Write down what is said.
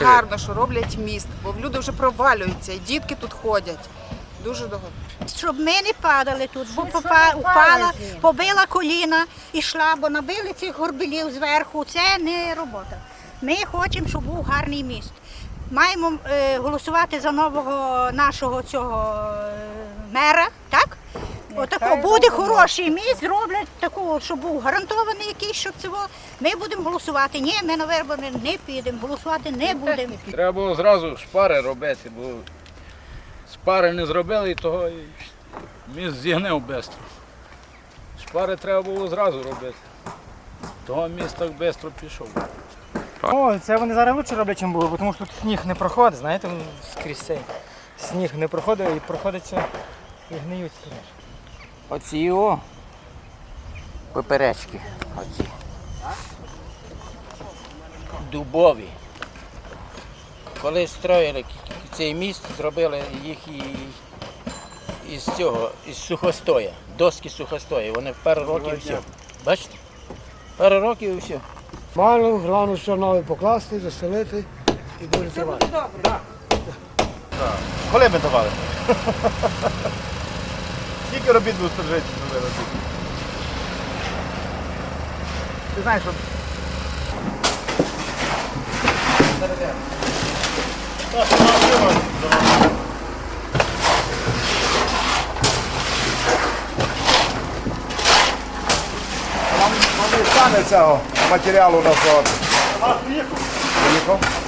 Гарно, що роблять міст, бо люди вже провалюються, і дітки тут ходять. Дуже довго. щоб ми не падали тут, бо попа, упала, побила коліна і йшла, бо набили цих горбелів зверху. Це не робота. Ми хочемо, щоб був гарний міст. Маємо е, голосувати за нового нашого цього е, мера, так? Отако буде хороший міст, зроблять такого, щоб був гарантований якийсь, щоб цього. Ми будемо голосувати. Ні, ми на вибори не підемо, голосувати не будемо. Треба було зразу шпари робити, бо шпари не зробили і того і міст зігнив швидко. Шпари треба було зразу робити. Того міст так швидко пішов. О, це вони зараз лучше роблять, ніж було, бо тому що тут сніг не проходить, знаєте, ну, скрізь цей. Сніг не проходить і проходиться і гниють. Оці о поперечки. Оці. Дубові. Коли строїли цей міст, зробили їх і, із цього, із сухостоя, доски сухостоя. Вони в пару років і все. Бачите? Пару років і все. Нормально, головне все нове покласти, заселити і дуже тривати. Коли ми давали? Скільки робіт був служити зробили робіт? Ти знаєш, що Нам не стане цього матеріалу на фронт. Поїхав?